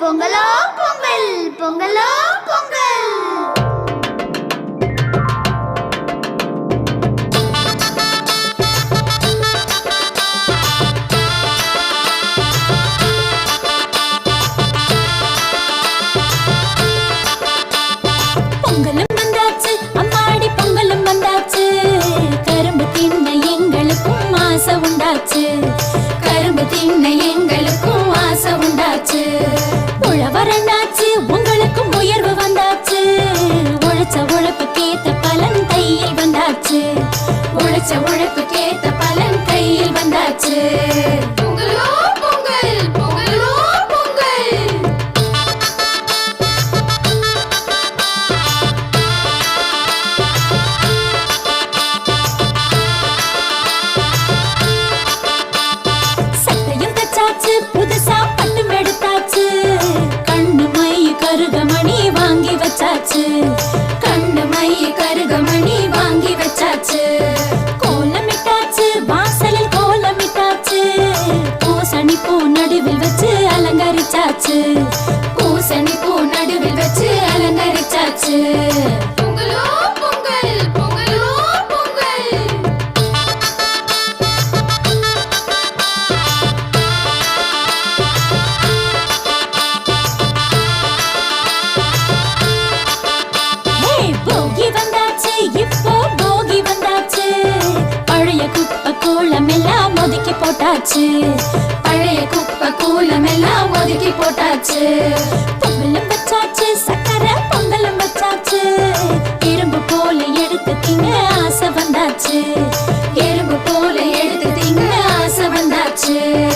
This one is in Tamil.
பொங்கலோ பொங்கல் பொங்கலோ பொங்கல். பொங்கலும் உழவரண்டாச்சு உங்களுக்கும் உயர்வு வந்தாச்சு. உழைச்ச உழைப்புக்கேத்த பலன் கையில் வந்தாச்சு. உழைச்ச உழைப்புக்கேத்த பலன் கையில் வந்தாச்சு. பொங்கலோ வச்சாச்சு மை கருகமணி வாங்கி வச்சாச்சு. கோலமிட்டாச்சு வாசலில் கோலமிட்டாச்சு. பூசணி பூ நடுவில் வச்சு அலங்கரிச்சாச்சு. பூசணி பூ நடுவில் வச்சு அலங்கரிச்சாச்சு. ஒதுக்கி போட்டாச்சு. பழைய குப்பை கூலம் எல்லாம் ஒதுக்கி போட்டாச்சு. பொங்கலும் வச்சாச்சு சக்கரை பொங்கலும் வச்சாச்சு. எறும்பு போல எடுத்து திங்க ஆசை வந்தாச்சு. எறும்பு போல எடுத்து திங்க ஆசை வந்தாச்சு.